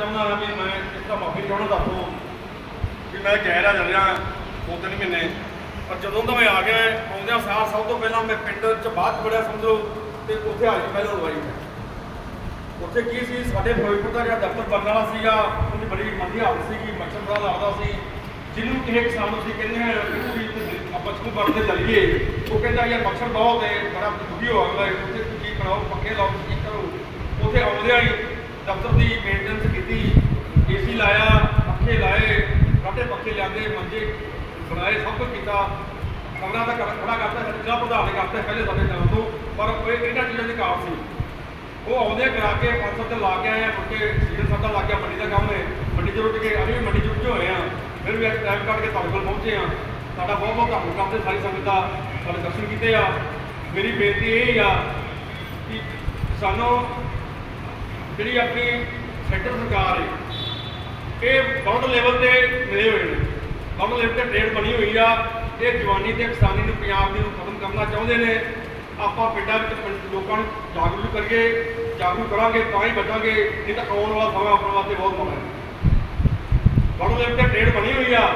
ਚਾਹੁੰਦਾ ਹਾਂ ਵੀ ਮੈਂ ਇਸ ਦਾ ਮਾਫੀ ਚਾਹੁੰਦਾ ਦੱਸੋ ਵੀ ਮੈਂ ਗੈਰ ਆ ਰਿਹਾ ਦੋ ਤਿੰਨ ਮਹੀਨੇ। ਪਰ ਜਦੋਂ ਦਾ ਮੈਂ ਆ ਗਿਆ, ਆਉਂਦਿਆਂ ਸਾਰ ਸਭ ਤੋਂ ਪਹਿਲਾਂ ਮੈਂ ਪਿੰਡ ਚ ਬਾਅਦ ਚ ਸਮਝੋ, ਤੇ ਉੱਥੇ ਆ ਪਹਿਲਾਂ ਲਵਾਈ ਉੱਥੇ ਕੀ ਸੀ, ਸਾਡੇ ਫਿਰੋਜ਼ਪੁਰ ਦਾ ਜਿਹੜਾ ਦਫ਼ਤਰ ਬਣਨ ਵਾਲਾ ਸੀਗਾ, ਉਹਦੀ ਬੜੀ ਮੰਦੀ ਹਾਲਤ ਸੀਗੀ, ਮੱਛਰ ਬੜਾ ਲੱਗਦਾ ਸੀ। ਜਿਹਨੂੰ ਕਿਸੇ ਕਿਸਾਨ ਨੂੰ ਅਸੀਂ ਕਹਿੰਦੇ ਹਾਂ ਵੀ ਆਪਾਂ ਨੂੰ ਬਣਦੇ ਚੱਲੀਏ। ਉਹ ਕਹਿੰਦਾ, ਯਾਰ ਮੱਛਰ ਬਹੁਤ ਹੈ, ਬੜਾ ਦੁਖੀ ਹੋ ਗਿਆ ਉੱਥੇ ਕੀ ਬਣਾਓ, ਪੱਕੇ ਲਾਓ ਕੀ ਕਰੋ ਉੱਥੇ ਆਉਂਦਿਆਂ ਹੀ ਦਫ਼ਤਰ ਦੀ ਮੇਨਟੇਨੈਂਸ ਕੀਤੀ ਏਸੀ ਲਾਇਆ, ਪੱਖੇ ਲਾਏ, ਕਾਟੇ ਪੱਖੇ ਲਿਆਂਦੇ, ਮੰਜੇ ਬਣਾਏ, ਸਭ ਕੁਝ ਕੀਤਾ। ਕਮਰਾ ਦਾ ਖੜਾ ਕਰਤਾ ਜਿਹੜਾ ਪ੍ਰਧਾਨ ਨੇ ਕਰਤਾ, ਪਹਿਲੇ ਸਾਡੇ ਜਾਣ ਤੋਂ। ਪਰ ਉਹ ਇਹਨਾਂ ਚੀਜ਼ਾਂ ਦੀ ਕਾਬ ਸੀ। ਉਹ ਆਉਂਦੇ ਕਰਾ ਕੇ 500 ਤੇ ਲਾ ਕੇ ਆਏ ਆ, ਮੁੜ ਕੇ ਸੀਜ਼ਨ ਸਾਡਾ ਲੱਗ ਗਿਆ ਮੰਡੀ ਦਾ ਕੰਮ ਹੈ। ਮੰਡੀ 'ਚ ਰੁੱਟ ਕੇ, ਅਸੀਂ ਵੀ ਮੰਡੀ 'ਚ ਰੁੱਝੇ ਹੋਏ ਆ। ਫਿਰ ਵੀ ਅੱਜ ਟਾਈਮ ਕੱਢ ਕੇ ਤੁਹਾਡੇ ਕੋਲ ਪਹੁੰਚੇ ਆ। ਸਾਡਾ ਬਹੁਤ ਬਹੁਤ ਧੰਨਵਾਦ ਕਰਦੇ ਸਾਰੀ ਸੰਗਤ ਦਾ ਸਾਡੇ ਦਰਸ਼ਨ ਕੀਤੇ ਆ। ਮੇਰੀ ਬੇਨਤੀ ਇਹ ਆ ਕਿ ਸਾਨੂੰ ਜਿਹੜੀ ਆਪਣੀ ਸੈਂਟਰ ਸਰਕਾਰ ਹੈ। ਇਹ ਬਹੁਤ ਲੈਵਲ ਤੇ ਮਿਲੇ ਹੋਏ ਨੇ। ਬਹੁਤ ਲੈਵਲ ਤੇ ਟ੍ਰੇਡ ਬਣੀ ਹੋਈ ਆ। ਇਹ ਜਵਾਨੀ ਤੇ ਕਿਸਾਨੀ ਨੂੰ, ਪੰਜਾਬ ਦੀ ਨੂੰ ਖਤਮ ਕਰਨਾ ਚਾਹੁੰਦੇ ਨੇ। ਆਪਾਂ ਪਿੰਡਾਂ ਵਿੱਚ ਲੋਕਾਂ ਨੂੰ ਜਾਗਰੂਕ ਕਰੀਏ, ਜਾਗਰੂਕ ਕਰਾਂਗੇ, ਤਾਂ ਹੀ ਬਚਾਂਗੇ ਨਹੀਂ ਤਾਂ ਆਉਣ ਵਾਲਾ ਸਮਾਂ ਆਪਣੇ ਵਾਸਤੇ ਬਹੁਤ ਮਾੜਾ ਹੈ। ਬਹੁਤ ਲੈਵਲ ਤੇ ਟ੍ਰੇਡ ਬਣੀ ਹੋਈ ਆ।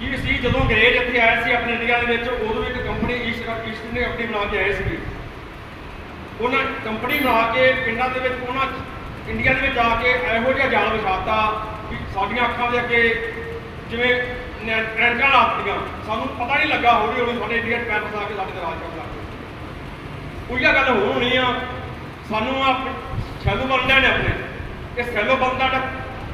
ਕੀ ਸੀ ਜਦੋਂ ਅੰਗਰੇਜ਼ ਇੱਥੇ ਆਇਆ ਸੀ ਆਪਣੇ ਇੰਡੀਆ ਦੇ ਵਿੱਚ, ਉਦੋਂ ਇੱਕ ਕੰਪਨੀ ਈਸਟ ਈਸਟ ਨੇ ਆਪਣੀ ਬਣਾ ਕੇ ਆਏ ਸੀ ਉਹਨਾਂ ਕੰਪਨੀ ਬਣਾ ਕੇ ਪਿੰਡਾਂ ਦੇ ਵਿੱਚ ਉਹਨਾਂ ਇੰਡੀਆ ਦੇ ਵਿੱਚ ਆ ਕੇ ਇਹੋ ਜਿਹਾ ਜਾਲ ਵਿਛਾਤਾ ਵੀ ਸਾਡੀਆਂ ਅੱਖਾਂ ਦੇ ਅੱਗੇ ਜਿਵੇਂ ਨੈ- ਲਾਤੀਆਂ ਸਾਨੂੰ ਪਤਾ ਨਹੀਂ ਲੱਗਾ ਹੌਲੀ ਹੌਲੀ ਸਾਡੇ ਇੰਡੀਆ 'ਚ ਪੈਰ ਫਸਾ ਕੇ ਸਾਡੇ ਤੇ ਰਾਜ ਕਰਨ ਲੱਗ ਪਏ ਉਹੀ ਗੱਲ ਹੁਣ ਹੋਣੀ ਆ, ਸਾਨੂੰ ਆ ਸੈਲੋ ਬੰਦਿਆਂ ਨੇ ਆਪਣੇ, ਇਹ ਸੈਲੋ ਬੰਦਾ ਦਾ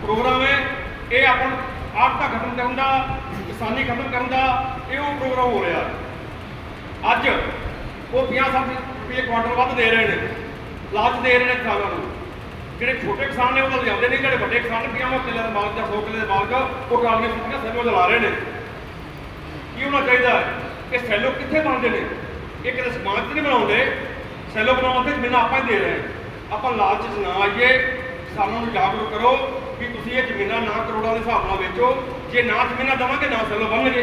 ਪ੍ਰੋਗਰਾਮ ਹੈ, ਇਹ ਆਪਾਂ ਨੂੰ ਆਰਥਾ ਖਤਮ ਕਰਨ ਦਾ, ਕਿਸਾਨੀ ਖਤਮ ਕਰਨ ਦਾ, ਇਹ ਉਹ ਪ੍ਰੋਗਰਾਮ ਹੋ ਰਿਹਾ। ਅੱਜ ਉਹ 50 60 ਰੁਪਏ ਕੁਆਟਰ ਵੱਧ ਦੇ ਰਹੇ ਨੇ, ਲਾਲਚ ਦੇ ਰਹੇ ਨੇ ਕਿਸਾਨਾਂ ਨੂੰ। ਜਿਹੜੇ ਛੋਟੇ ਕਿਸਾਨ ਨੇ ਉਹ ਤਾਂ ਲਿਆਉਂਦੇ ਨਹੀਂ, ਜਿਹੜੇ ਵੱਡੇ ਕਿਸਾਨ ਨੇ 50 ਕਿੱਲੇ ਦੇ ਮਾਲਕ ਜਾਂ 100 ਕਿੱਲੇ ਦੇ ਮਾਲਕ ਉਹ ਟਰਾਲੀਆਂ ਸੁੱਟੀਆਂ ਸੈਲੋ ਲਾ ਰਹੇ ਨੇ। ਕੀ ਹੋਣਾ ਚਾਹੀਦਾ ਕਿ ਸੈਲੋ ਕਿੱਥੇ ਬਣਦੇ ਨੇ? ਇਹ ਕਿਤੇ ਸਮਾਜ 'ਚ ਨਹੀਂ ਬਣਾਉਂਦੇ। ਸੈਲੋ ਬਣਾਉਣ ਤੇ ਜ਼ਮੀਨਾਂ ਆਪਾਂ ਹੀ ਦੇ ਰਹੇ ਆਪਾਂ ਲਾਲਚ 'ਚ ਨਾ ਆਈਏ, ਕਿਸਾਨਾਂ ਨੂੰ ਜਾਗਰੂਕ ਕਰੋ ਕਿ ਤੁਸੀਂ ਇਹ ਜ਼ਮੀਨਾਂ ਨਾ ਕਰੋੜਾਂ ਦੇ ਹਿਸਾਬ ਨਾਲ ਵੇਚੋ। ਜੇ ਨਾ ਜ਼ਮੀਨਾਂ ਦੇਵਾਂਗੇ, ਨਾ ਸੈਲੋ ਬਣਨਗੇ।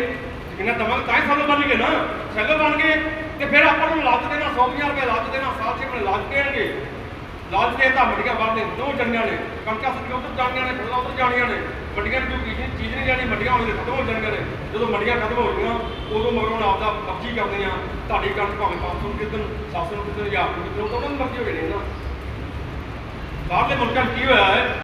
ਜ਼ਮੀਨਾਂ ਦੇਵਾਂਗੇ ਤਾਂ ਹੀ ਸੈਲੋ ਬਣਨਗੇ ਨਾ। ਸੈਲੋ ਬਣ ਗਏ ਤੇ ਫਿਰ ਆਪਾਂ ਨੂੰ ਲਾਲਚ ਦੇਣਾ 100 ਰੁਪਏ ਲਾਲਚ ਦੇਣਾ ਸਾਲ ਛੇ ਮਹੀਨੇ ਲਾਲਚ ਦੇਣਗੇ। ਲਾਲਚ ਦੇ ਤਾਂ ਮੰਡੀਆਂ ਬਾਹਰ ਦੋ ਜਣੀਆਂ ਨੇ, ਕਣਕਾਂ ਸੱਜੀਆਂ ਉੱਧਰ ਜਾਣੀਆਂ ਨੇ ਫਸਲਾਂ ਉੱਧਰ ਜਾਣੀਆਂ ਨੇ ਮੰਡੀਆਂ ਦੀ ਕੋਈ ਚੀਜ਼ ਚੀਜ਼ ਨਹੀਂ ਜਾਣੀ ਮੰਡੀਆਂ ਹੋਣਗੇ ਖਤਮ ਹੋ ਜਾਣੀਆਂ ਨੇ, ਜਦੋਂ ਮੰਡੀਆਂ ਖਤਮ ਹੋ ਗਈਆਂ, ਉਦੋਂ ਮਗਰੋਂ ਆਪਦਾ ਕਬਜ਼ੀ ਕਰਦੇ ਆ ਤੁਹਾਡੀ ਕਣਕ ਭਾਵੇਂ 500 ਨੂੰ ਕਿਦਨ 700 ਨੂੰ ਕਿਦਨ 1000 ਨੂੰ ਕਿਦਨ ਉਹਨਾਂ ਦੀ ਮਰਜ਼ੀ ਹੋ ਜਾਣੀ ਨਾ। ਬਾਹਰਲੇ ਮੁਲਕਾਂ 'ਚ ਕੀ ਹੋਇਆ ਹੈ?